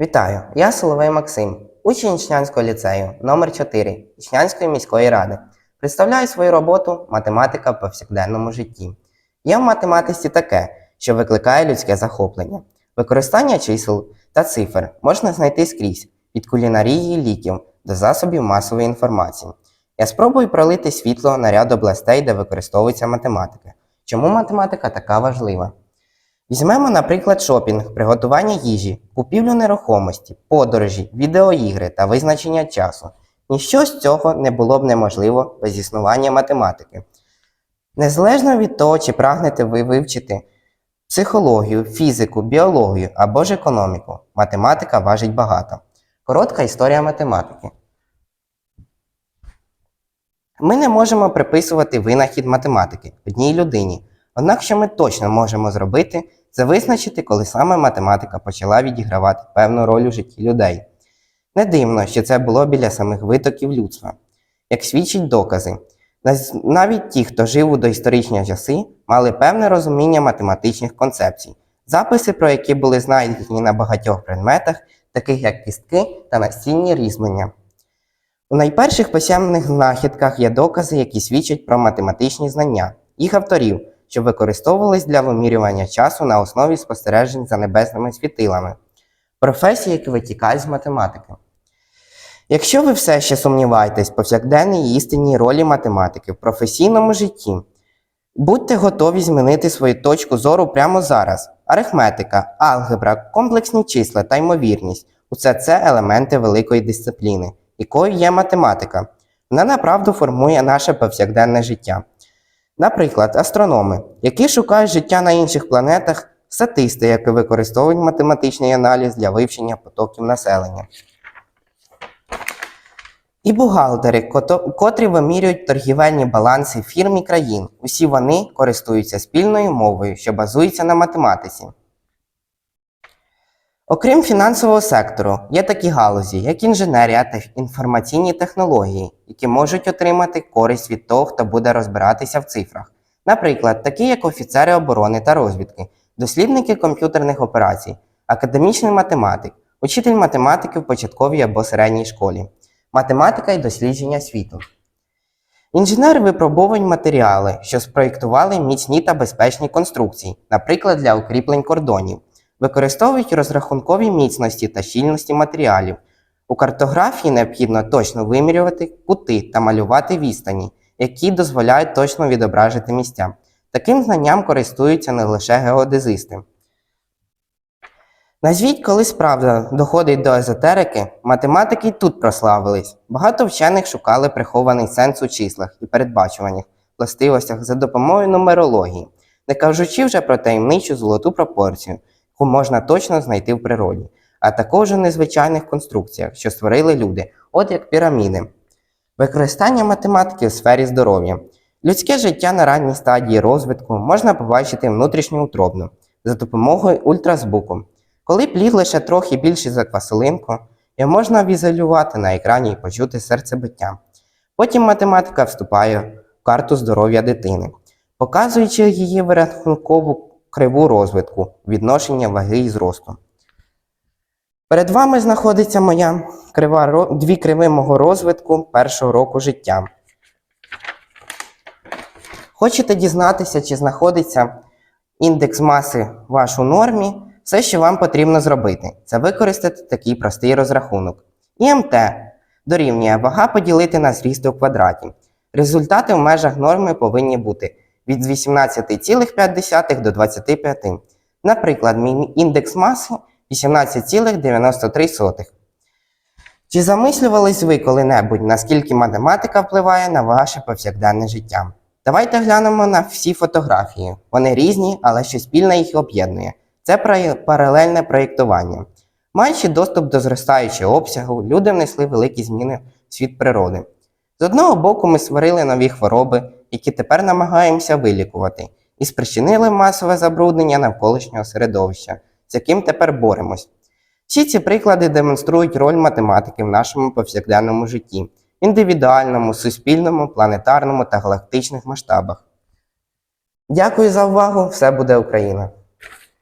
Вітаю! Я Соловей Максим, учень Ічнянського ліцею номер 4 Ічнянської міської ради. Представляю свою роботу Математика в повсякденному житті. Є в математиці таке, що викликає людське захоплення. Використання чисел та цифр можна знайти скрізь від кулінарії ліків до засобів масової інформації. Я спробую пролити світло на ряд областей, де використовується математика. Чому математика така важлива? Візьмемо, наприклад, шопінг, приготування їжі, купівлю нерухомості, подорожі, відеоігри та визначення часу. Ніщо з цього не було б неможливо без існування математики. Незалежно від того, чи прагнете ви вивчити психологію, фізику, біологію або ж економіку, математика важить багато. Коротка історія математики. Ми не можемо приписувати винахід математики одній людині. Однак, що ми точно можемо зробити, це визначити, коли саме математика почала відігравати певну роль у житті людей. Не дивно, що це було біля самих витоків людства. Як свідчать докази, навіть ті, хто жив у доісторичні часи, мали певне розуміння математичних концепцій, записи про які були знайдені на багатьох предметах, таких як кістки та настінні різьблення. У найперших писемних знахідках є докази, які свідчать про математичні знання їх авторів, що використовувались для вимірювання часу на основі спостережень за небесними світилами, професії, які витікають з математики. Якщо ви все ще сумніваєтесь в повсякденній істинній ролі математики в професійному житті, будьте готові змінити свою точку зору прямо зараз. Арифметика, алгебра, комплексні числа та ймовірність усе це елементи великої дисципліни, якою є математика. Вона направду формує наше повсякденне життя. Наприклад, астрономи, які шукають життя на інших планетах, статисти, які використовують математичний аналіз для вивчення потоків населення. І бухгалтери, котрі вимірюють торгівельні баланси фірм і країн. Усі вони користуються спільною мовою, що базується на математиці. Окрім фінансового сектору, є такі галузі, як інженерія та інформаційні технології, які можуть отримати користь від того, хто буде розбиратися в цифрах. Наприклад, такі як офіцери оборони та розвідки, дослідники комп'ютерних операцій, академічний математик, учитель математики в початковій або середній школі, математика і дослідження світу. Інженери випробовують матеріали, що спроєктували міцні та безпечні конструкції, наприклад, для укріплень кордонів, використовують розрахункові міцності та щільності матеріалів. У картографії необхідно точно вимірювати кути та малювати відстані, які дозволяють точно відображити місця. Таким знанням користуються не лише геодезисти. Назвіть, коли справда доходить до езотерики, математики й тут прославились. Багато вчених шукали прихований сенс у числах і передбачуваннях, властивостях за допомогою нумерології, не кажучи вже про таємничу золоту пропорцію, яку можна точно знайти в природі, а також у незвичайних конструкціях, що створили люди, от як піраміди. Використання математики у сфері здоров'я. Людське життя на ранній стадії розвитку можна побачити внутрішньоутробно за допомогою ультразвуку. Коли плід лише трохи більший за квасолинку, його можна візуалювати на екрані і почути серцебиття. Потім математика вступає в карту здоров'я дитини, показуючи її вирахункову криву розвитку, відношення ваги і зросту. Перед вами знаходиться моя крива, дві криви мого розвитку першого року життя. Хочете дізнатися, чи знаходиться індекс маси ваш у нормі? Все, що вам потрібно зробити, це використати такий простий розрахунок. ІМТ дорівнює вага поділити на зріст у квадраті. Результати в межах норми повинні бути від 18,5 до 25. Наприклад, мій індекс маси 18,93. Чи замислювались ви коли-небудь, наскільки математика впливає на ваше повсякденне життя? Давайте глянемо на всі фотографії. Вони різні, але що спільне їх об'єднує. Це паралельне проєктування. Маючи доступ до зростаючого обсягу, люди внесли великі зміни в світ природи. З одного боку, ми створили нові хвороби, які тепер намагаємося вилікувати, і спричинили масове забруднення навколишнього середовища, з яким тепер боремось. Всі ці приклади демонструють роль математики в нашому повсякденному житті, індивідуальному, суспільному, планетарному та галактичних масштабах. Дякую за увагу! Все буде Україна!